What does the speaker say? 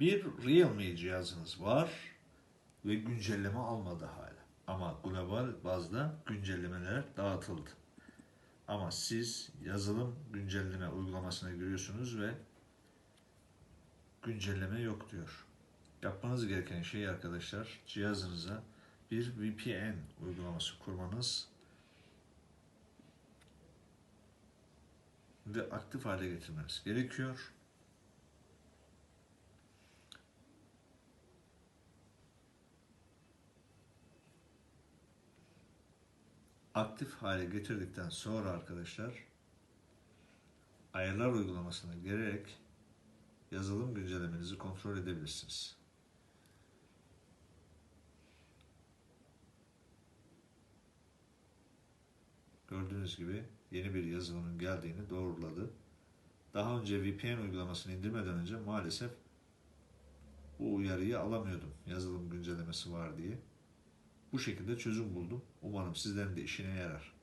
Bir Realme cihazınız var ve güncelleme almadı hala. Ama global bazda güncellemeler dağıtıldı. Ama siz yazılım güncelleme uygulamasına giriyorsunuz ve güncelleme yok diyor. Yapmanız gereken şey arkadaşlar cihazınıza bir VPN uygulaması kurmanız ve aktif hale getirmeniz gerekiyor. Aktif hale getirdikten sonra arkadaşlar ayarlar uygulamasına girerek yazılım güncellemenizi kontrol edebilirsiniz. Gördüğünüz gibi yeni bir yazılımın geldiğini doğruladı. Daha önce VPN uygulamasını indirmeden önce maalesef bu uyarıyı alamıyordum yazılım güncellemesi var diye. Bu şekilde çözüm buldum. Umarım sizlerin de işine yarar.